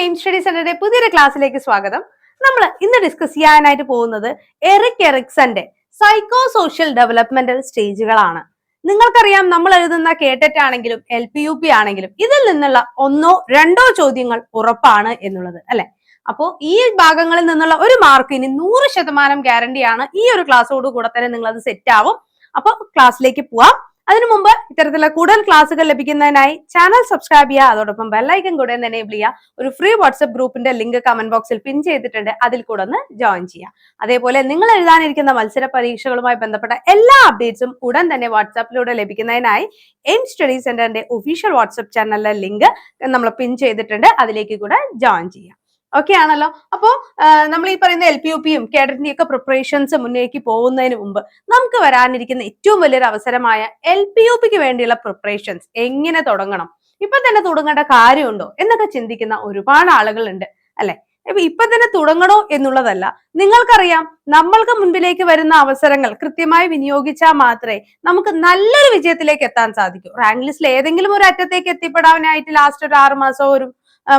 Aim study സെന്ററിന്റെ പുതിയൊരു ക്ലാസ്സിലേക്ക് സ്വാഗതം. നമ്മൾ ഇന്ന് ഡിസ്കസ് ചെയ്യാനായിട്ട് പോകുന്നത് എറിക് എറിക്സന്റെ സൈക്കോ സോഷ്യൽ ഡെവലപ്മെന്റൽ സ്റ്റേജുകളാണ് നിങ്ങൾക്കറിയാം നമ്മൾ എഴുതുന്ന കേട്ടറ്റ് ആണെങ്കിലും എൽ പി യു പി ആണെങ്കിലും ഇതിൽ നിന്നുള്ള ഒന്നോ രണ്ടോ ചോദ്യങ്ങൾ ഉറപ്പാണ് എന്നുള്ളത് അല്ലെ? അപ്പോ ഈ ഭാഗങ്ങളിൽ നിന്നുള്ള ഒരു മാർക്ക് ഇനി നൂറ് ശതമാനം ഗ്യാരണ്ടിയാണ് ഈ ഒരു ക്ലാസ്സോട് കൂടെ തന്നെ നിങ്ങൾ അത് സെറ്റ് ആവും. അപ്പൊ ക്ലാസ്സിലേക്ക് പോവാം. അതിനു മുമ്പ് ഇത്തരത്തിലുള്ള കൂടുതൽ ക്ലാസ്സുകൾ ലഭിക്കുന്നതിനായി ചാനൽ സബ്സ്ക്രൈബ് ചെയ്യുക. അതോടൊപ്പം ബെല്ലൈക്കൻ കൂടെ ഒന്ന് എനേബിൾ ചെയ്യുക. ഒരു ഫ്രീ വാട്സ്ആപ്പ് ഗ്രൂപ്പിന്റെ ലിങ്ക് കമന്റ് ബോക്സിൽ പിൻ ചെയ്തിട്ടുണ്ട്. അതിൽ കൂടെ ഒന്ന് ജോയിൻ ചെയ്യുക. അതേപോലെ നിങ്ങൾ എഴുതാനിരിക്കുന്ന മത്സര പരീക്ഷകളുമായി ബന്ധപ്പെട്ട എല്ലാ അപ്ഡേറ്റ്സും ഉടൻ തന്നെ വാട്സാപ്പിലൂടെ ലഭിക്കുന്നതിനായി എയിം സ്റ്റഡി സെന്ററിന്റെ ഒഫീഷ്യൽ വാട്സ്ആപ്പ് ചാനലിലെ ലിങ്ക് നമ്മൾ പിൻ ചെയ്തിട്ടുണ്ട്. അതിലേക്ക് കൂടെ ജോയിൻ ചെയ്യാം ഓക്കെ ആണല്ലോ. അപ്പോ നമ്മൾ ഈ പറയുന്ന എൽ പി യു പിയും കേഡറ്റിന്റെ ഒക്കെ പ്രിപ്പറേഷൻസ് മുന്നേക്ക് പോകുന്നതിന് മുമ്പ് നമുക്ക് വരാനിരിക്കുന്ന ഏറ്റവും വലിയൊരു അവസരമായ എൽ പി യു പിക്ക് വേണ്ടിയുള്ള പ്രിപ്പറേഷൻസ് എങ്ങനെ തുടങ്ങണം? ഇപ്പൊ തന്നെ തുടങ്ങേണ്ട കാര്യമുണ്ടോ? എന്നൊക്കെ ചിന്തിക്കുന്ന ഒരുപാട് ആളുകളുണ്ട് അല്ലെ? ഇപ്പൊ ഇപ്പൊ തന്നെ തുടങ്ങണോ എന്നുള്ളതല്ല. നിങ്ങൾക്കറിയാം നമ്മൾക്ക് മുൻപിലേക്ക് വരുന്ന അവസരങ്ങൾ കൃത്യമായി വിനിയോഗിച്ചാൽ മാത്രമേ നമുക്ക് നല്ലൊരു വിജയത്തിലേക്ക് എത്താൻ സാധിക്കൂ. റാങ്ക് ലിസ്റ്റിൽ ഏതെങ്കിലും ഒരു അറ്റത്തേക്ക് എത്തിപ്പെടാനായിട്ട് ലാസ്റ്റ് ഒരു ആറ് ഒരു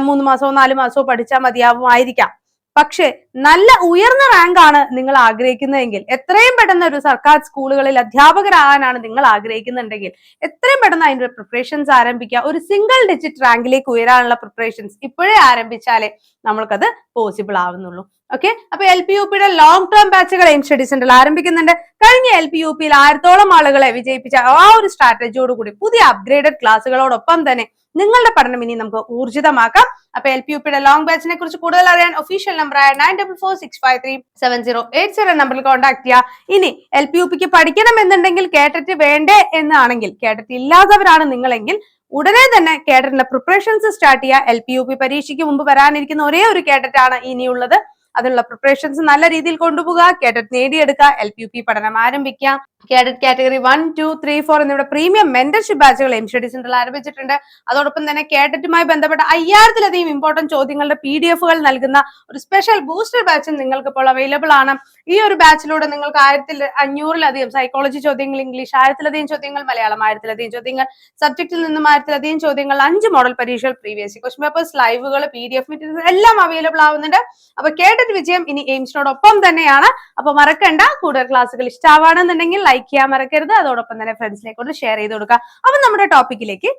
മൂന്ന് മാസമോ നാല് മാസമോ പഠിച്ചാൽ മതിയാവുമായിരിക്കാം പക്ഷേ നല്ല ഉയർന്ന റാങ്കാണ് നിങ്ങൾ ആഗ്രഹിക്കുന്നതെങ്കിൽ എത്രയും പെട്ടെന്ന് ഒരു സർക്കാർ സ്കൂളുകളിൽ അധ്യാപകരാകാനാണ് നിങ്ങൾ ആഗ്രഹിക്കുന്നുണ്ടെങ്കിൽ എത്രയും പെട്ടെന്ന് അതിന്റെ പ്രിപ്പറേഷൻസ് ആരംഭിക്കുക. ഒരു സിംഗിൾ ഡിജിറ്റ് റാങ്കിലേക്ക് ഉയരാനുള്ള പ്രിപ്പറേഷൻസ് ഇപ്പോഴേ ആരംഭിച്ചാലേ നമ്മൾക്കത് പോസിബിൾ ആവുന്നുള്ളൂ. ഓക്കെ അപ്പൊ എൽ പി യു പിയുടെ ലോങ് ടേം ബാച്ചുകൾ എയിം സ്റ്റഡി സെന്ററിൽ ആരംഭിക്കുന്നുണ്ട്. കഴിഞ്ഞ എൽ പി യു പിയിൽ ആയിരത്തോളം ആളുകളെ വിജയിപ്പിച്ച ആ ഒരു സ്ട്രാറ്റജിയോട് കൂടി പുതിയ അപ്ഗ്രേഡഡ് ക്ലാസ്സുകളോടൊപ്പം തന്നെ നിങ്ങളുടെ പഠനം ഇനി നമുക്ക് ഊർജിതമാക്കാം. അപ്പൊ എൽ പി യു പിയുടെ ലോങ് ബാച്ചിനെ കുറിച്ച് കൂടുതൽ അറിയാൻ ഒഫീഷ്യൽ നമ്പറായ nine double four six five three seven zero eight zero നമ്പറിൽ കോൺടാക്ട് ചെയ്യുക ഇനി എൽ പി യു പിക്ക് പഠിക്കണം എന്നുണ്ടെങ്കിൽ കേട്ടിട്ട് വേണ്ടേ എന്നാണെങ്കിൽ കേട്ടിട്ട് ഇല്ലാത്തവരാണ് നിങ്ങളെങ്കിൽ ഉടനെ തന്നെ കേഡറ്റിന്റെ പ്രിപ്പറേഷൻസ് സ്റ്റാർട്ട് ചെയ്യുക എൽ പി യു പി പരീക്ഷയ്ക്ക് മുമ്പ് വരാനിരിക്കുന്ന ഒരേ ഒരു കേഡറ്റ് ആണ് ഇനിയുള്ളത്. അതിനുള്ള പ്രിപ്പറേഷൻസ് നല്ല രീതിയിൽ കൊണ്ടുപോകുക കേഡറ്റ് നേടിയെടുക്കുക. എൽ പി യു പി പഠനം ആരംഭിക്കാം. Cadet category one two three four എന്നിവിടെ പ്രീമിയം മെന്റർഷിപ്പ് ബാച്ചുകൾ എം ഡി സെന്ററിൽ ആരംഭിച്ചിട്ടുണ്ട്. അതോടൊപ്പം തന്നെ കേഡറ്റുമായി ബന്ധപ്പെട്ട അയ്യായിരത്തിലധികം ഇമ്പോർട്ടന്റ് ചോദ്യങ്ങളുടെ പി ഡി എഫുകൾ നൽകുന്ന ഒരു സ്പെഷ്യൽ ബൂസ്റ്റർ ബാച്ചും നിങ്ങൾക്ക് ഇപ്പോൾ അവൈലബിൾ ആണ്. ഈ ഒരു ബാച്ചിലൂടെ നിങ്ങൾക്ക് ആയിരത്തിൽ അഞ്ഞൂറിലധികം സൈക്കോളജി ചോദ്യങ്ങൾ ഇംഗ്ലീഷ് ആയിരത്തിലധികം ചോദ്യങ്ങൾ മലയാളം ആയിരത്തിലധികം ചോദ്യങ്ങൾ സബ്ജക്റ്റിൽ നിന്നും ആയിരത്തിലധികം ചോദ്യങ്ങൾ അഞ്ച് മോഡൽ പരീക്ഷകൾ പ്രീവിയസ് ക്വസ്റ്റ്യൻ പേപ്പേഴ്സ് ലൈവുകൾ പി ഡി എഫ് മെറ്റീരിയൽസ് എല്ലാം അവൈലബിൾ ആവുന്നുണ്ട്. അപ്പൊ കേട്ടിട്ട് വിജയം ഇനി എയിംസിനോടൊപ്പം തന്നെയാണ്. അപ്പൊ മറക്കണ്ട കൂടുതൽ ക്ലാസ്സുകൾ ഇഷ്ടമാണെന്നുണ്ടെങ്കിൽ ലൈക്ക് ചെയ്യാൻ മറക്കരുത്. അതോടൊപ്പം തന്നെ ഫ്രണ്ട്സിലേക്ക് കൊണ്ട് ഷെയർ ചെയ്ത് കൊടുക്കുക അപ്പൊ നമ്മുടെ ടോപ്പിക്കിലേക്ക്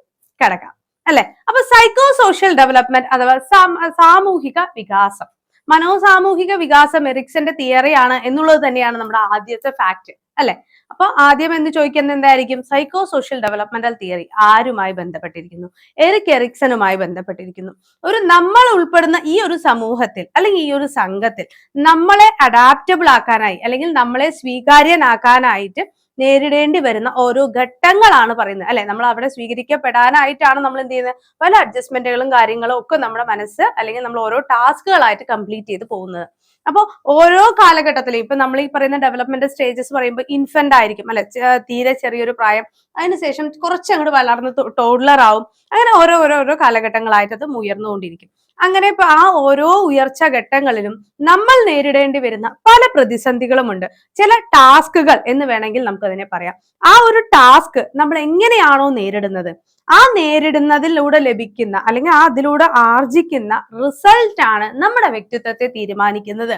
കിടക്കാം അല്ലെ? അപ്പൊ സൈക്കോ സോഷ്യൽ ഡെവലപ്മെന്റ് അഥവാ സാമൂഹിക വികാസം. മനോസാമൂഹിക വികാസം എറിക്സന്റെ തിയറിയാണ് എന്നുള്ളത് തന്നെയാണ് നമ്മുടെ ആദ്യത്തെ ഫാക്ട് അല്ലെ? അപ്പൊ ആദ്യം എന്ന് ചോദിക്കുന്നത് എന്തായിരിക്കും? സൈക്കോ സോഷ്യൽ ഡെവലപ്മെന്റൽ തിയറി ആരുമായി ബന്ധപ്പെട്ടിരിക്കുന്നു? എറിക് എറിക്സനുമായി ബന്ധപ്പെട്ടിരിക്കുന്നു. ഒരു നമ്മൾ ഉൾപ്പെടുന്ന ഈ ഒരു സമൂഹത്തിൽ അല്ലെങ്കിൽ ഈ ഒരു സംഘത്തിൽ നമ്മളെ അഡാപ്റ്റബിൾ ആക്കാനായി അല്ലെങ്കിൽ നമ്മളെ സ്വീകാര്യനാക്കാനായിട്ട് നേരിടേണ്ടി വരുന്ന ഓരോ ഘട്ടങ്ങളാണ് പറയുന്നത്. അല്ലെ? നമ്മൾ അവിടെ സ്വീകരിക്കപ്പെടാനായിട്ടാണ് നമ്മൾ എന്ത് ചെയ്യുന്നത്? പല അഡ്ജസ്റ്റ്മെന്റുകളും കാര്യങ്ങളും ഒക്കെ നമ്മുടെ മനസ്സ് അല്ലെങ്കിൽ നമ്മൾ ഓരോ ടാസ്കുകളായിട്ട് കംപ്ലീറ്റ് ചെയ്ത് പോകുന്നത്. അപ്പോൾ ഓരോ കാലഘട്ടത്തിലും ഇപ്പൊ നമ്മൾ ഈ പറയുന്ന ഡെവലപ്മെന്റ് സ്റ്റേജസ് പറയുമ്പോൾ ഇൻഫന്റ് ആയിരിക്കും. അല്ലെ? തീരെ ചെറിയൊരു പ്രായം. അതിനുശേഷം കുറച്ചങ്ങോട്ട് വളർന്ന് ടോഡ്ലർ ആവും. അങ്ങനെ ഓരോ ഓരോ ഓരോ കാലഘട്ടങ്ങളായിട്ട് അത് ഉയർന്നുകൊണ്ടിരിക്കും അങ്ങനെ ഇപ്പൊ ആ ഓരോ ഉയർച്ച ഘട്ടങ്ങളിലും നമ്മൾ നേരിടേണ്ടി വരുന്ന പല പ്രതിസന്ധികളുമുണ്ട്. ചില ടാസ്കുകൾ എന്ന് വേണമെങ്കിൽ നമുക്ക് അതിനെ പറയാം. ആ ഒരു ടാസ്ക് നമ്മൾ എങ്ങനെയാണോ നേരിടുന്നത്? ആ നേരിടുന്നതിലൂടെ ലഭിക്കുന്ന അല്ലെങ്കിൽ ആ അതിലൂടെ ആർജിക്കുന്ന റിസൾട്ട് ആണ് നമ്മുടെ വ്യക്തിത്വത്തെ തീരുമാനിക്കുന്നത്.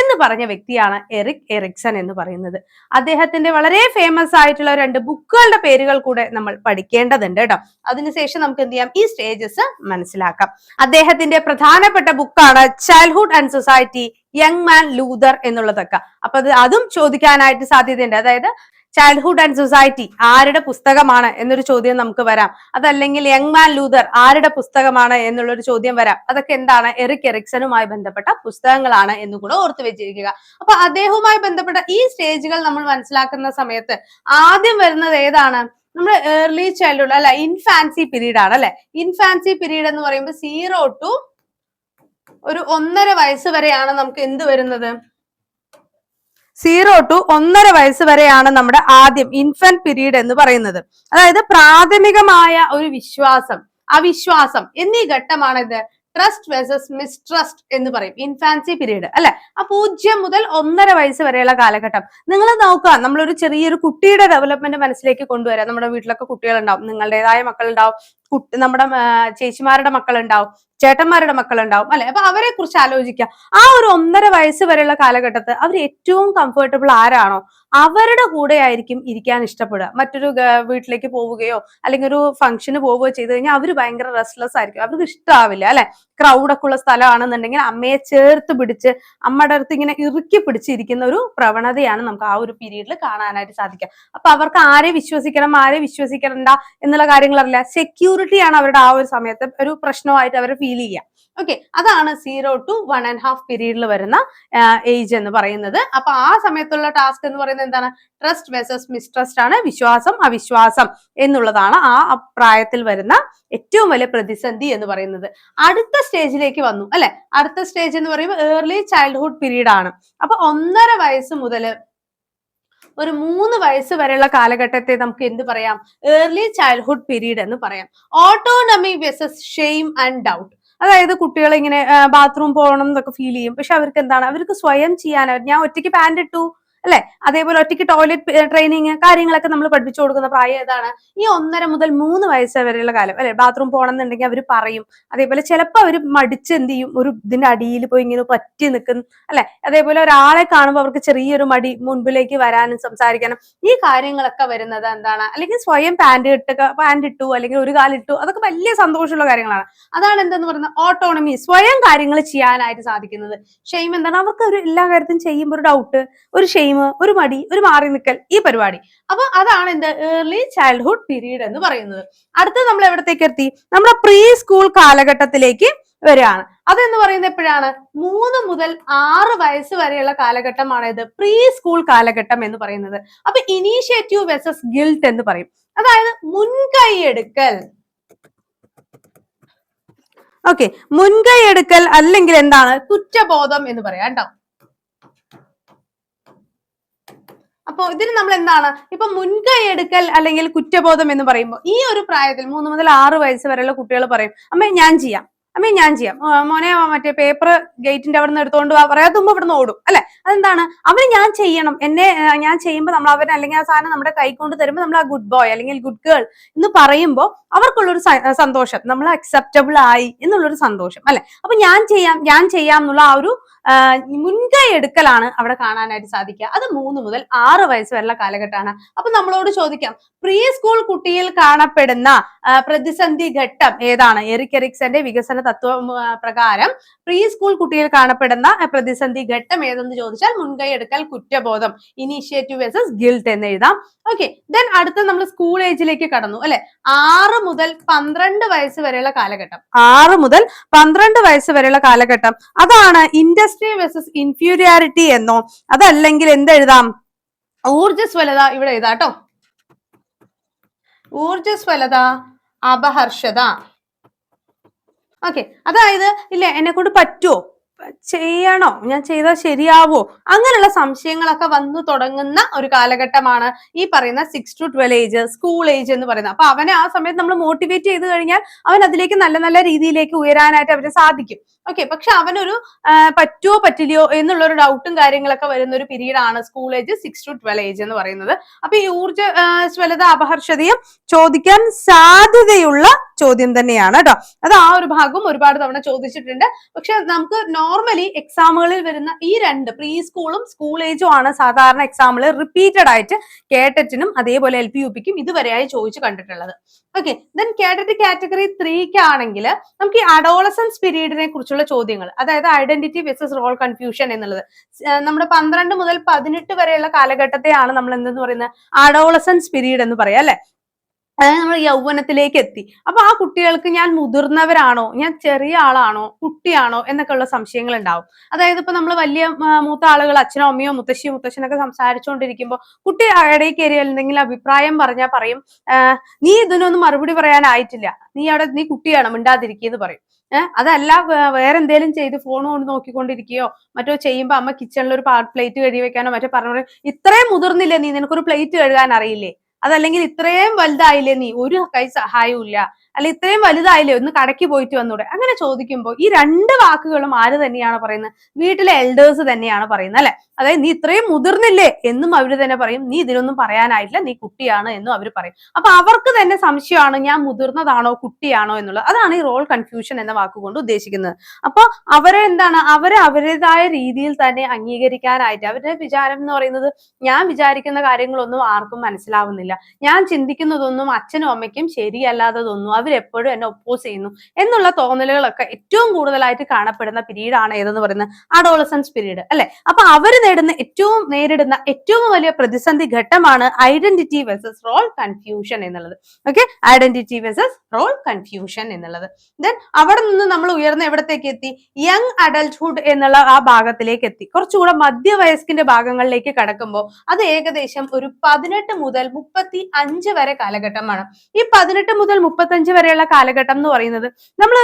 എന്ന് പറഞ്ഞ വ്യക്തിയാണ് എറിക് എറിക്സൺ എന്ന് പറയുന്നത്. അദ്ദേഹത്തിന്റെ വളരെ ഫേമസ് ആയിട്ടുള്ള രണ്ട് ബുക്കുകളുടെ പേരുകൾ കൂടെ നമ്മൾ പഠിക്കേണ്ടതുണ്ട് കേട്ടോ. അതിനുശേഷം നമുക്ക് എന്ത് ചെയ്യാം? ഈ സ്റ്റേജസ് മനസ്സിലാക്കാം. അദ്ദേഹത്തിന്റെ പ്രധാനപ്പെട്ട ബുക്കാണ് childhood and society young man Luther എന്നുള്ളതൊക്കെ. അപ്പൊ അത് അതും ചോദിക്കാനായിട്ട് സാധ്യതയുണ്ട്. അതായത് ചൈൽഡ്ഹുഡ് ആൻഡ് സൊസൈറ്റി ആരുടെ പുസ്തകമാണ് എന്നൊരു ചോദ്യം നമുക്ക് വരാം. അതല്ലെങ്കിൽ യങ് മാൻ ലൂതർ ആരുടെ പുസ്തകമാണ് എന്നുള്ളൊരു ചോദ്യം വരാം. അതൊക്കെ എന്താണ്? എറിക് എറിക്സനുമായി ബന്ധപ്പെട്ട പുസ്തകങ്ങളാണ് എന്ന് കൂടെ ഓർത്തു വെച്ചിരിക്കുക. അപ്പൊ അദ്ദേഹവുമായി ബന്ധപ്പെട്ട ഈ സ്റ്റേജുകൾ നമ്മൾ മനസ്സിലാക്കുന്ന സമയത്ത് ആദ്യം വരുന്നത് ഏതാണ്? നമ്മുടെ ഏർലി ചൈൽഡ്ഹുഡ് അല്ല ഇൻഫാൻസി പീരീഡ് ആണ് അല്ലെ? ഇൻഫാൻസി പീരീഡ് എന്ന് പറയുമ്പോൾ സീറോ ടു ഒരു ഒന്നര വയസ്സ് വരെയാണ് നമുക്ക് എന്ത് വരുന്നത്? സീറോ ടു ഒന്നര വയസ്സ് വരെയാണ് നമ്മുടെ ആദ്യം ഇൻഫന്റ് പീരീഡ് എന്ന് പറയുന്നത്. അതായത് പ്രാഥമികമായ ഒരു വിശ്വാസം അവിശ്വാസം എന്നീ ഘട്ടമാണ് ഇത് ട്രസ്റ്റ് വേഴ്സസ് മിസ്ട്രസ്റ്റ് എന്ന് പറയും ഇൻഫാൻസി പീരീഡ് അല്ലെ? ആ പൂജ്യം മുതൽ ഒന്നര വയസ്സ് വരെയുള്ള കാലഘട്ടം. നിങ്ങൾ നോക്കുക നമ്മളൊരു ചെറിയൊരു കുട്ടിയുടെ ഡെവലപ്മെന്റ് മനസ്സിലേക്ക് കൊണ്ടുവരാം. നമ്മുടെ വീട്ടിലൊക്കെ കുട്ടികളുണ്ടാവും നിങ്ങളുടേതായ മക്കളുണ്ടാവും നമ്മുടെ ചേച്ചിമാരുടെ മക്കളുണ്ടാവും. ചേട്ടന്മാരുടെ മക്കളുണ്ടാവും അല്ലെ? അപ്പൊ അവരെ കുറിച്ച് ആലോചിക്കുക. ആ ഒരു ഒന്നര വയസ്സ് വരെയുള്ള കാലഘട്ടത്തിൽ അവർ ഏറ്റവും കംഫർട്ടബിൾ ആരാണോ അവരുടെ കൂടെ ആയിരിക്കും ഇരിക്കാൻ ഇഷ്ടപ്പെടുക. മറ്റൊരു വീട്ടിലേക്ക് പോവുകയോ അല്ലെങ്കിൽ ഒരു ഫംഗ്ഷന് പോവുകയോ ചെയ്തു കഴിഞ്ഞാൽ അവർ ഭയങ്കര റെസ്റ്റ്ലെസ് ആയിരിക്കും. അവർക്ക് ഇഷ്ടാവില്ല അല്ലെ? ക്രൗഡൊക്കെ ഉള്ള സ്ഥലമാണെന്നുണ്ടെങ്കിൽ അമ്മയെ ചേർത്ത് പിടിച്ച് അമ്മയുടെ അടുത്ത് ഇങ്ങനെ ഇറുക്കി പിടിച്ചിരിക്കുന്ന ഒരു പ്രവണതയാണ് നമുക്ക് ആ ഒരു പീരീഡിൽ കാണാനായിട്ട് സാധിക്കുക. അപ്പൊ അവർക്ക് ആരെ വിശ്വസിക്കണം ആരെ വിശ്വസിക്കണ്ട എന്നുള്ള കാര്യങ്ങളറിയില്ല. സെക്യൂരിറ്റി ആണ് അവരുടെ ആ ഒരു സമയത്ത് ഒരു പ്രശ്നമായിട്ട് അവർ ഫീൽ ചെയ്യാം. ഓക്കെ അതാണ് zero to one and half പീരീഡിൽ വരുന്ന ഏജ് എന്ന് പറയുന്നത്. അപ്പൊ ആ സമയത്തുള്ള ടാസ്ക് എന്ന് പറയുന്നത് എന്താണ്? ട്രസ്റ്റ് വേഴ്സസ് മിസ്ട്രസ്റ്റ് ആണ്. വിശ്വാസം അവിശ്വാസം എന്നുള്ളതാണ് ആ പ്രായത്തിൽ വരുന്ന ഏറ്റവും വലിയ പ്രതിസന്ധി എന്ന് പറയുന്നത്. അടുത്ത സ്റ്റേജിലേക്ക് വന്നു. അല്ലെ? അടുത്ത സ്റ്റേജ് എന്ന് പറയുമ്പോൾ ഏർലി ചൈൽഡ്ഹുഡ് പീരീഡ് ആണ്. അപ്പൊ ഒന്നര വയസ്സ് മുതൽ ഒരു മൂന്ന് വയസ്സ് വരെയുള്ള കാലഘട്ടത്തെ നമുക്ക് എന്ത് പറയാം? ഏർലി ചൈൽഡ്ഹുഡ് പീരീഡ് എന്ന് പറയാം. Autonomy versus shame and doubt അതായത് കുട്ടികൾ ഇങ്ങനെ ബാത്റൂം പോകണം എന്നൊക്കെ ഫീൽ ചെയ്യും. പക്ഷെ അവർക്ക് എന്താണ്? അവർക്ക് സ്വയം ചെയ്യാൻ ഞാൻ ഒറ്റയ്ക്ക് പാന്റ് ഇട്ടു അല്ലെ? അതേപോലെ ഒറ്റയ്ക്ക് ടോയ്ലറ്റ് ട്രെയിനിങ് കാര്യങ്ങളൊക്കെ നമ്മൾ പഠിപ്പിച്ചു കൊടുക്കുന്ന പ്രായം ഏതാണ്? ഈ ഒന്നര മുതൽ മൂന്ന് വയസ്സ് വരെയുള്ള കാലം അല്ലെ? ബാത്റൂം പോകണം എന്നുണ്ടെങ്കിൽ അവർ പറയും. അതേപോലെ ചിലപ്പോൾ അവർ മടിച്ച് എന്ത് ചെയ്യും? ഒരു ഇതിന്റെ അടിയിൽ പോയി ഇങ്ങനെ പറ്റി നിൽക്കും അല്ലെ? അതേപോലെ ഒരാളെ കാണുമ്പോൾ അവർക്ക് ചെറിയൊരു മടി മുൻപിലേക്ക് വരാനും സംസാരിക്കാനും. ഈ കാര്യങ്ങളൊക്കെ വരുന്നത് എന്താണ്? അല്ലെങ്കിൽ സ്വയം പാന്റ് ഇട്ട് പാന്റ് ഇട്ടു അല്ലെങ്കിൽ ഒരു കാലിട്ടു അതൊക്കെ വലിയ സന്തോഷമുള്ള കാര്യങ്ങളാണ്. അതാണ് എന്തെന്ന് പറയുന്നത്? ഓട്ടോണമി സ്വയം കാര്യങ്ങൾ ചെയ്യാനായിട്ട് സാധിക്കുന്നത്. ഷെയിം എന്താണ്? അവർക്ക് ഒരു എല്ലാ കാര്യത്തിനും ചെയ്യുമ്പോൾ ഒരു ഡൗട്ട് ഒരു ഷെയിം ഒരു മടി ഒരു മാറി നിൽക്കൽ ഈ പരിപാടി. അപ്പൊ അതാണ് എന്ത് ഏർലി ചൈൽഡ്ഹുഡ് പീരീഡ് എന്ന് പറയുന്നത്. അടുത്തത് നമ്മൾ എവിടത്തേക്ക് എത്തി? നമ്മുടെ പ്രീ സ്കൂൾ കാലഘട്ടത്തിലേക്ക് വരികയാണ്. അതെന്ന് പറയുന്നത് എപ്പോഴാണ്? മൂന്ന് മുതൽ ആറ് വയസ്സ് വരെയുള്ള കാലഘട്ടമാണ് ഇത്. പ്രീ സ്കൂൾ കാലഘട്ടം എന്ന് പറയുന്നത്. അപ്പൊ ഇനീഷ്യേറ്റീവ് വെസസ് ഗിൽട്ട് എന്ന് പറയും. അതായത് മുൻകൈ എടുക്കൽ ഓക്കെ മുൻകൈ എടുക്കൽ അല്ലെങ്കിൽ എന്താണ്? കുറ്റബോധം എന്ന് പറയാം കേട്ടോ. അപ്പൊ ഇതിന് നമ്മൾ എന്താണ് ഇപ്പൊ മുൻകൈ എടുക്കൽ അല്ലെങ്കിൽ കുറ്റബോധം എന്ന് പറയുമ്പോൾ ഈ ഒരു പ്രായത്തിൽ മൂന്ന് മുതൽ ആറ് വയസ്സ് വരെയുള്ള കുട്ടികൾ പറയും അമ്മേ ഞാൻ ചെയ്യാം. അമ്മേ ഞാൻ ചെയ്യാം. മോനെ മറ്റേ പേപ്പർ ഗേറ്റിന്റെ അവിടെ നിന്ന് എടുത്തുകൊണ്ട് വാ. പറയാതെ മുമ്പ് ഇവിടെ നിന്ന് ഓടും അല്ലെ? അതെന്താണ്? അവന് ഞാൻ ചെയ്യണം. എന്നെ ഞാൻ ചെയ്യുമ്പോൾ നമ്മൾ അവൻ അല്ലെങ്കിൽ ആ സാധനം നമ്മുടെ കൈ കൊണ്ട് തരുമ്പോൾ നമ്മൾ ആ ഗുഡ് ബോയ് അല്ലെങ്കിൽ ഗുഡ് ഗേൾ എന്ന് പറയുമ്പോൾ അവർക്കുള്ളൊരു സന്തോഷം. നമ്മൾ അക്സെപ്റ്റബിൾ ആയി എന്നുള്ളൊരു സന്തോഷം അല്ലെ? അപ്പൊ ഞാൻ ചെയ്യാം ഞാൻ ചെയ്യാം എന്നുള്ള ആ ഒരു മുൻകൈ എടുക്കലാണ് അവിടെ കാണാനായിട്ട് സാധിക്കുക. അത് മൂന്ന് മുതൽ ആറ് വയസ്സ് വരെയുള്ള കാലഘട്ടമാണ്. അപ്പൊ നമ്മളോട് ചോദിക്കാം പ്രീ സ്കൂൾ കുട്ടിയിൽ കാണപ്പെടുന്ന പ്രതിസന്ധി ഘട്ടം ഏതാണ്? എറിക് എറിക്സന്റെ വികസന തത്വ പ്രകാരം പ്രീ സ്കൂൾ കുട്ടിയിൽ കാണപ്പെടുന്ന പ്രതിസന്ധി ഘട്ടം ഏതെന്ന് ചോദിച്ചാൽ മുൻകൈ എടുക്കൽ കുറ്റബോധം ഇനീഷ്യേറ്റീവ് വേഴ്സസ് ഗിൽറ്റ് എന്ന് എഴുതാം. ഓക്കെ ദെൻ അടുത്ത നമ്മൾ സ്കൂൾ ഏജിലേക്ക് കടന്നു അല്ലെ? ആറ് മുതൽ പന്ത്രണ്ട് വയസ്സ് വരെയുള്ള കാലഘട്ടം. ആറ് മുതൽ പന്ത്രണ്ട് വയസ്സ് വരെയുള്ള കാലഘട്ടം. അതാണ് ഇൻഡസ്ട്രി വേഴ്സസ് ഇൻഫീരിയാരിറ്റി എന്നോ? അതല്ലെങ്കിൽ എന്തെഴുതാം? ഊർജസ്വലത ഇവിടെ എഴുതാട്ടോ ഊർജസ്വലത അപഹർഷത. ഓക്കെ അതായത് ഇല്ല എന്നെ കൊണ്ട് പറ്റുമോ ചെയ്യണോ? ഞാൻ ചെയ്താൽ ശരിയാവോ അങ്ങനെയുള്ള സംശയങ്ങളൊക്കെ വന്നു തുടങ്ങുന്ന ഒരു കാലഘട്ടമാണ് ഈ പറയുന്ന six to twelve age school age എന്ന് പറയുന്നത്. അപ്പൊ അവനെ ആ സമയത്ത് നമ്മൾ മോട്ടിവേറ്റ് ചെയ്ത് കഴിഞ്ഞാൽ അവൻ അതിലേക്ക് നല്ല നല്ല രീതിയിലേക്ക് ഉയരാനായിട്ട് അവന് സാധിക്കും. ഓക്കെ പക്ഷെ അവനൊരു പറ്റുമോ പറ്റില്ലയോ എന്നുള്ള ഒരു ഡൗട്ടും കാര്യങ്ങളൊക്കെ വരുന്ന ഒരു പീരീഡ് ആണ് school age six to twelve age എന്ന് പറയുന്നത്. അപ്പൊ ഈ ഊർജ സ്വലത അപഹർഷതയും ചോദിക്കാൻ സാധ്യതയുള്ള ചോദ്യം തന്നെയാണ് കേട്ടോ അത് ആ ഒരു ഭാഗവും ഒരുപാട് തവണ ചോദിച്ചിട്ടുണ്ട്. പക്ഷെ നമുക്ക് നോർമലി എക്സാമുകളിൽ വരുന്ന ഈ രണ്ട് പ്രീ സ്കൂളും സ്കൂൾ ഏജും ആണ് സാധാരണ എക്സാമിൽ റിപ്പീറ്റഡ് ആയിട്ട് കേട്ടറ്റിനും അതേപോലെ എൽ പി യു പിക്കും ഇതുവരെയായി ചോദിച്ചു കണ്ടിട്ടുള്ളത്. ഓക്കെ ദെൻ കേട്ടറ്റ് കാറ്റഗറി ത്രീക്ക് ആണെങ്കിൽ നമുക്ക് ഈ അഡോളസൻസ് പീരീഡിനെ കുറിച്ചുള്ള ചോദ്യങ്ങൾ. അതായത് ഐഡന്റിറ്റി വെസസ് റോൾ കൺഫ്യൂഷൻ എന്നുള്ളത്. നമ്മുടെ പന്ത്രണ്ട് മുതൽ പതിനെട്ട് വരെയുള്ള കാലഘട്ടത്തെയാണ് നമ്മൾ എന്തെന്ന് പറയുന്നത്? അഡോളസൻസ് പീരീഡ് എന്ന് പറയാം അല്ലെ? അതായത് നമ്മൾ യൗവനത്തിലേക്ക് എത്തി. അപ്പൊ ആ കുട്ടികൾക്ക് ഞാൻ മുതിർന്നവരാണോ? ഞാൻ ചെറിയ ആളാണോ? കുട്ടിയാണോ? എന്നൊക്കെ ഉള്ള സംശയങ്ങൾ ഉണ്ടാവും. അതായത് ഇപ്പൊ നമ്മൾ വലിയ മൂത്ത ആളുകൾ അച്ഛനോ അമ്മയോ മുത്തശ്ശിയോ മുത്തശ്ശനൊക്കെ സംസാരിച്ചുകൊണ്ടിരിക്കുമ്പോൾ കുട്ടി അവിടെ കയറി എന്തെങ്കിലും അഭിപ്രായം പറഞ്ഞാൽ പറയും നീ ഇതിനൊന്നും മറുപടി പറയാനായിട്ടില്ല. നീ അവിടെ നീ കുട്ടിയാണ് മിണ്ടാതിരിക്കുന്നു പറയും. ഏഹ് അതല്ല വേറെ എന്തേലും ചെയ്ത് ഫോൺ കൊണ്ട് നോക്കിക്കൊണ്ടിരിക്കുകയോ മറ്റോ ചെയ്യുമ്പോ അമ്മ കിച്ചണിൽ ഒരു പ്ലേറ്റ് കഴുകി വെക്കാനോ മറ്റോ പറഞ്ഞു ഇത്രയും മുതിർന്നില്ലേ നീ? നിനക്കൊരു പ്ലേറ്റ് കഴുകാൻ അറിയില്ലേ? അതല്ലെങ്കിൽ ഇത്രയും വലുതായില്ലേ നീ? ഒരു കൈ സഹായവും ഇല്ല അല്ലെ ഇത്രയും വലുതായില്ലേ? ഒന്ന് കടയ്ക്ക് പോയിട്ട് വന്നൂടെ. അങ്ങനെ ചോദിക്കുമ്പോൾ ഈ രണ്ട് വാക്കുകളും ആര് തന്നെയാണ് പറയുന്നത്? വീട്ടിലെ എൽഡേഴ്സ് തന്നെയാണ് പറയുന്നത് അല്ലെ? അതായത് നീ ഇത്രയും മുതിർന്നില്ലേ എന്നും അവർ തന്നെ പറയും. നീ ഇതിനൊന്നും പറയാനായിട്ടില്ല. നീ കുട്ടിയാണ് എന്നും അവർ പറയും. അപ്പൊ അവർക്ക് തന്നെ സംശയമാണ് ഞാൻ മുതിർന്നതാണോ കുട്ടിയാണോ എന്നുള്ളത്. അതാണ് ഈ റോൾ കൺഫ്യൂഷൻ എന്ന വാക്കുകൊണ്ട് ഉദ്ദേശിക്കുന്നത്. അപ്പൊ അവരെ എന്താണ്? അവരെ അവരുടേതായ രീതിയിൽ തന്നെ അംഗീകരിക്കാനായിട്ട് അവരുടെ വിചാരം എന്ന് പറയുന്നത് ഞാൻ വിചാരിക്കുന്ന കാര്യങ്ങളൊന്നും ആർക്കും മനസ്സിലാവുന്നില്ല. ഞാൻ ചിന്തിക്കുന്നതൊന്നും അച്ഛനും അമ്മയ്ക്കും ശരിയല്ലാത്തതൊന്നും അവരെപ്പോഴും എന്നെ ഒപ്പോസ് ചെയ്യുന്നു എന്നുള്ള തോന്നലുകളൊക്കെ ഏറ്റവും കൂടുതലായിട്ട് കാണപ്പെടുന്ന പീരീഡ് ആണ് ഏതെന്ന് പറയുന്നത് അഡോളസൻസ് പീരീഡ് അല്ലെ? അപ്പൊ അവർ നേടുന്ന ഏറ്റവും നേരിടുന്ന ഏറ്റവും വലിയ പ്രതിസന്ധി ഘട്ടമാണ് ഐഡന്റിറ്റി വെസസ് റോൾ കൺഫ്യൂഷൻ എന്നുള്ളത്. Okay identity versus role confusion എന്നുള്ളത്. ദെൻ അവിടെ നിന്ന് നമ്മൾ ഉയർന്ന എവിടത്തേക്ക് എത്തി? യങ് അഡൽട്ട്ഹുഡ് എന്നുള്ള ആ ഭാഗത്തിലേക്ക് എത്തി. കുറച്ചുകൂടെ മധ്യവയസ്കിന്റെ ഭാഗങ്ങളിലേക്ക് കടക്കുമ്പോൾ അത് ഏകദേശം ഒരു പതിനെട്ട് മുതൽ മുപ്പത്തി അഞ്ച് വരെ കാലഘട്ടമാണ്. ഈ പതിനെട്ട് മുതൽ മുപ്പത്തഞ്ച് വരെയുള്ള കാലഘട്ടം എന്ന് പറയുന്നത്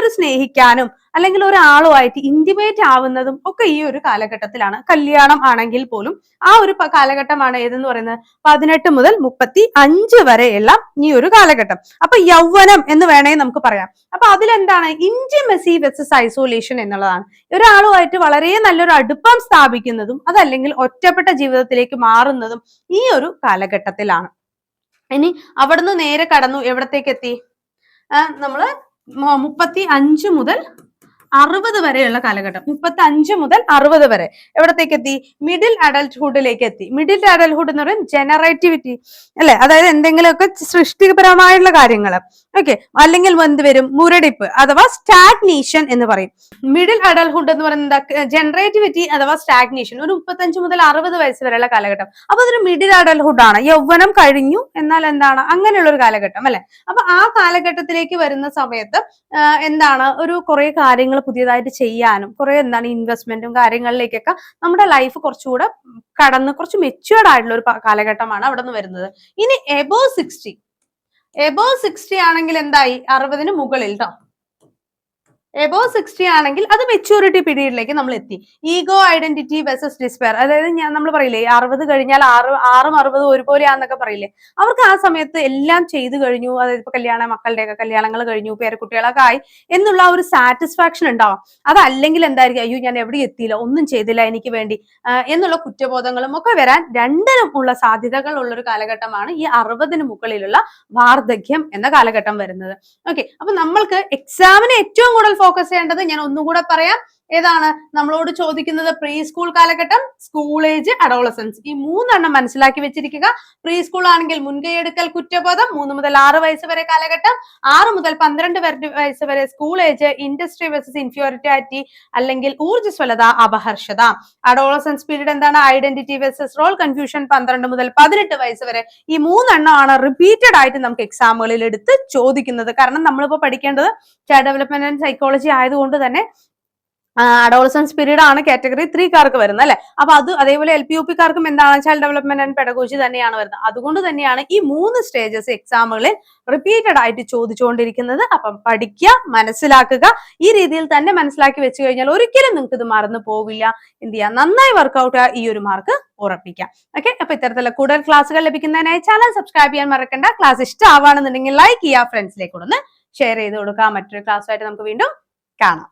ഒരു സ്നേഹിക്കാനും അല്ലെങ്കിൽ ഒരാളുമായിട്ട് ഇന്റിമേറ്റ് ആവുന്നതും ഒക്കെ ഈ ഒരു കാലഘട്ടത്തിലാണ്. കല്യാണം ആണെങ്കിൽ പോലും ആ ഒരു കാലഘട്ടമാണ് ഏതെന്ന് പറയുന്നത്? പതിനെട്ട് മുതൽ മുപ്പത്തി അഞ്ച് വരെയുള്ള ഈ ഒരു കാലഘട്ടം. അപ്പൊ യൗവനം എന്ന് വേണേ നമുക്ക് പറയാം. അപ്പൊ അതിലെന്താണ്? ഇന്റിമസി വെസസ് ഐസോലേഷൻ എന്നുള്ളതാണ്. ഒരാളുമായിട്ട് വളരെ നല്ലൊരു അടുപ്പം സ്ഥാപിക്കുന്നതും അതല്ലെങ്കിൽ ഒറ്റപ്പെട്ട ജീവിതത്തിലേക്ക് മാറുന്നതും ഈ ഒരു കാലഘട്ടത്തിലാണ്. ഇനി അവിടുന്ന് നേരെ കടന്നു എവിടത്തേക്ക് എത്തി മു- മുപ്പത്തി അഞ്ച് മുതൽ അറുപത് വരെയുള്ള കാലഘട്ടം. മുപ്പത്തി അഞ്ച് മുതൽ അറുപത് വരെ. എവിടത്തേക്ക് എത്തി? മിഡിൽ അഡൽട്ട്ഹുഡിലേക്ക് എത്തി. മിഡിൽ അഡൽട്ട്ഹുഡ് എന്ന് പറയുന്നത് ജനറേറ്റിവിറ്റി അല്ലെ? അതായത് എന്തെങ്കിലുമൊക്കെ സൃഷ്ടിപരമായുള്ള കാര്യങ്ങൾ ഓക്കെ അല്ലെങ്കിൽ എന്ത് വരും? മുരടിപ്പ് അഥവാ സ്റ്റാഗ്നേഷൻ എന്ന് പറയും. മിഡിൽ അഡൽഹുഡ് എന്ന് പറയുന്നത് ജനറേറ്റിവിറ്റി അഥവാ സ്റ്റാഗ്നേഷൻ ഒരു മുപ്പത്തഞ്ച് മുതൽ അറുപത് വയസ്സ് വരെയുള്ള കാലഘട്ടം. അപ്പൊ അതൊരു മിഡിൽ അഡൽഹുഡ് ആണ്. യൗവനം കഴിഞ്ഞു എന്നാൽ എന്താണ്? അങ്ങനെയുള്ള ഒരു കാലഘട്ടം അല്ലെ? അപ്പൊ ആ കാലഘട്ടത്തിലേക്ക് വരുന്ന സമയത്ത് എന്താണ്? ഒരു കുറെ കാര്യങ്ങൾ പുതിയതായിട്ട് ചെയ്യാനും കുറെ എന്താണ്? ഇൻവെസ്റ്റ്മെന്റും കാര്യങ്ങളിലേക്കൊക്കെ നമ്മുടെ ലൈഫ് കുറച്ചുകൂടെ കടന്ന് കുറച്ച് മെച്യൂർഡ് ആയിട്ടുള്ള ഒരു കാലഘട്ടമാണ് അവിടെ നിന്ന് വരുന്നത്. ഇനി എബോ സിക്സ്റ്റി എബോ സിക്സ്റ്റി ആണെങ്കിൽ എന്തായി? അറുപതിന് മുകളിൽ ട്ടോ. എബോ സിക്സ്റ്റി ആണെങ്കിൽ അത് മെച്യൂരിറ്റി പീരീഡിലേക്ക് നമ്മൾ എത്തി. ഈഗോ ഐഡന്റിറ്റി വെസസ് ഡിസ്പെയർ അതായത് ഞാൻ നമ്മൾ പറയില്ലേ അറുപത് കഴിഞ്ഞാൽ ആറ് ആറും അറുപതും ഒരുപോലെയാന്നൊക്കെ പറയില്ലേ. അവർക്ക് ആ സമയത്ത് എല്ലാം ചെയ്തു കഴിഞ്ഞു. അതായത് ഇപ്പൊ കല്യാണ മക്കളുടെയൊക്കെ കല്യാണങ്ങൾ കഴിഞ്ഞു പേരക്കുട്ടികളൊക്കെ ആയി എന്നുള്ള ഒരു സാറ്റിസ്ഫാക്ഷൻ ഉണ്ടാവാം. അതല്ലെങ്കിൽ എന്തായിരിക്കും അയ്യോ ഞാൻ എവിടെ എത്തിയില്ല ഒന്നും ചെയ്തില്ല എനിക്ക് വേണ്ടി. എന്നുള്ള കുറ്റബോധങ്ങളും ഒക്കെ വരാൻ രണ്ടിനും ഉള്ള സാധ്യതകൾ ഉള്ള ഒരു കാലഘട്ടമാണ് ഈ അറുപതിന് മുകളിലുള്ള വാർദ്ധക്യം എന്ന കാലഘട്ടം വരുന്നത്. ഓക്കെ അപ്പൊ നമ്മൾക്ക് എക്സാമിന് ഏറ്റവും കൂടുതൽ ഫോക്കസ് ചെയ്യേണ്ടത് ഞാൻ ഒന്നുകൂടെ പറയാം. ഏതാണ്? നമ്മളോട് ചോദിക്കുന്നത് പ്രീ സ്കൂൾ കാലഘട്ടം സ്കൂൾ ഏജ് അഡോളസൻസ് ഈ മൂന്നെണ്ണം മനസ്സിലാക്കി വെച്ചിരിക്കുക. പ്രീ സ്കൂൾ ആണെങ്കിൽ മുൻകൈ എടുക്കൽ കുറ്റബോധം മൂന്ന് മുതൽ ആറ് വയസ്സ് വരെ കാലഘട്ടം ആറ് മുതൽ പന്ത്രണ്ട് വയസ്സ് വരെ school age industry versus inferiority അല്ലെങ്കിൽ ഊർജസ്വലത അപഹർഷത. അഡോളസൻസ് പീരീഡ് എന്താണ്? ഐഡന്റിറ്റി വേഴ്സസ് റോൾ കൺഫ്യൂഷൻ പന്ത്രണ്ട് മുതൽ പതിനെട്ട് വയസ്സ് വരെ. ഈ മൂന്നെണ്ണമാണ് റിപ്പീറ്റഡ് ആയിട്ട് നമുക്ക് എക്സാമുകളിൽ എടുത്ത് ചോദിക്കുന്നത്. കാരണം നമ്മളിപ്പോ പഠിക്കേണ്ടത് ചൈൽഡ് ഡെവലപ്മെന്റ് ആൻഡ് സൈക്കോളജി ആയതുകൊണ്ട് തന്നെ അഡോളസൻസ് പീരീഡ് ആണ് കാറ്റഗറി ത്രീ കാർക്ക് വരുന്നത് അല്ലെ? അപ്പൊ അത് അതേപോലെ എൽ പി യു പി കാർക്കും എന്താണ്? ചൈൽഡ് ഡെവലപ്മെന്റ് ആൻഡ് പെഡഗോജി തന്നെയാണ് വരുന്നത്. അതുകൊണ്ട് തന്നെയാണ് ഈ മൂന്ന് സ്റ്റേജസ് എക്സാമുകളിൽ റിപ്പീറ്റഡ് ആയിട്ട് ചോദിച്ചുകൊണ്ടിരിക്കുന്നത്. അപ്പം പഠിക്കുക മനസ്സിലാക്കുക. ഈ രീതിയിൽ തന്നെ മനസ്സിലാക്കി വെച്ച് കഴിഞ്ഞാൽ ഒരിക്കലും നിങ്ങൾക്ക് ഇത് മറന്നു പോവില്ല. എന്ത് ചെയ്യാം? നന്നായി വർക്ക്ഔട്ട് ഈ ഒരു മാർക്ക് ഉറപ്പിക്കാം. ഓക്കെ അപ്പൊ ഇത്തരത്തിലുള്ള കൂടുതൽ ക്ലാസ്സുകൾ ലഭിക്കുന്നതിനായി ചാനൽ സബ്സ്ക്രൈബ് ചെയ്യാൻ മറക്കണ്ട. ക്ലാസ് ഇഷ്ടമാവാണെന്നുണ്ടെങ്കിൽ ലൈക്ക് ചെയ്യുക ഫ്രണ്ട്സിലേക്ക് ഒന്ന് ഷെയർ ചെയ്ത് കൊടുക്കുക. മറ്റൊരു ക്ലാസ്സുമായിട്ട് നമുക്ക് വീണ്ടും കാണാം.